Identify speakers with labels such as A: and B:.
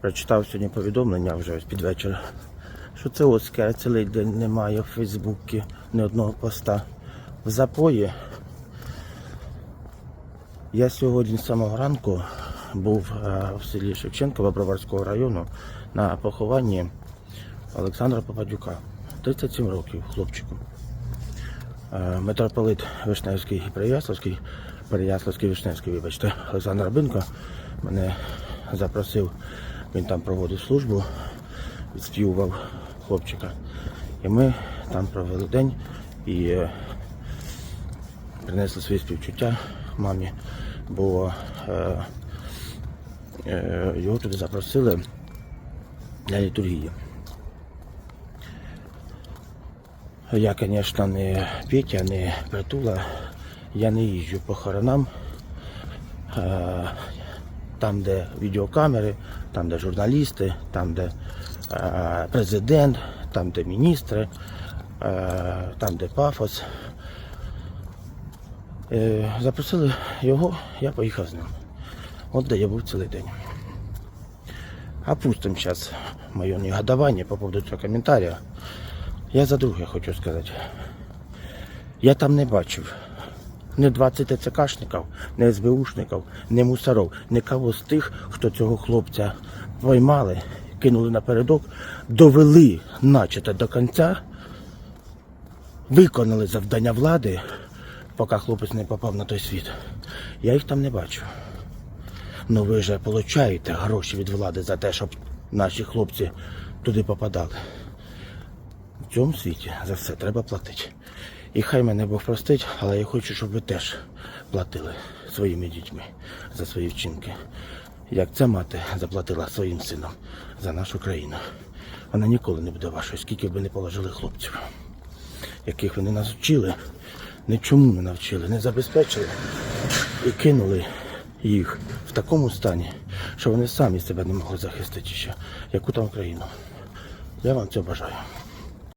A: Прочитав сьогодні повідомлення вже під вечір, що це Оскар цілий день немає в Фейсбуці ні одного поста. В запої я сьогодні з самого ранку був е, в селі Шевченково Броварського району на похованні Олександра Попадюка. 37 років хлопчику. Е, Митрополит Вишневський і Переяславський, Переяславський Вишневський, вибачте, Олександр Рабинко мене запросив, він там проводив службу, відспівував хлопчика. І ми там провели день і е, принесли свої співчуття мамі, бо е, е, його туди запросили для літургії. Я, звісно, не Петя, не Притула. Я не їжджу по хоронам. Там, де відеокамери, там, де журналісти, там, де е, президент, там, де міністри, е, там, де пафос. Е, Запросили його, я поїхав з ним. От де я був цілий день. Опустим зараз моє негодование по поводу цього коментаря. Я за друге хочу сказати. Я там не бачив ні 20 ТЦКшників, ні СБУшників, ні мусоров, нікого з тих, хто цього хлопця поймали, кинули напередок, довели начате до кінця, виконали завдання влади, поки хлопець не попав на той світ. Я їх там не бачу. Ну ви же получаєте гроші від влади за те, щоб наші хлопці туди попадали. В цьому світі за все треба платити. І хай мене Бог простить, але я хочу, щоб ви теж платили своїми дітьми за свої вчинки. Як ця мати заплатила своїм сином за нашу країну. Вона ніколи не буде вашою, скільки б ви не положили хлопців, яких ви не нас вчили, нічому не навчили, не забезпечили і кинули їх в такому стані, що вони самі себе не могли захистити ще. Яку там країну? Я вам цього бажаю.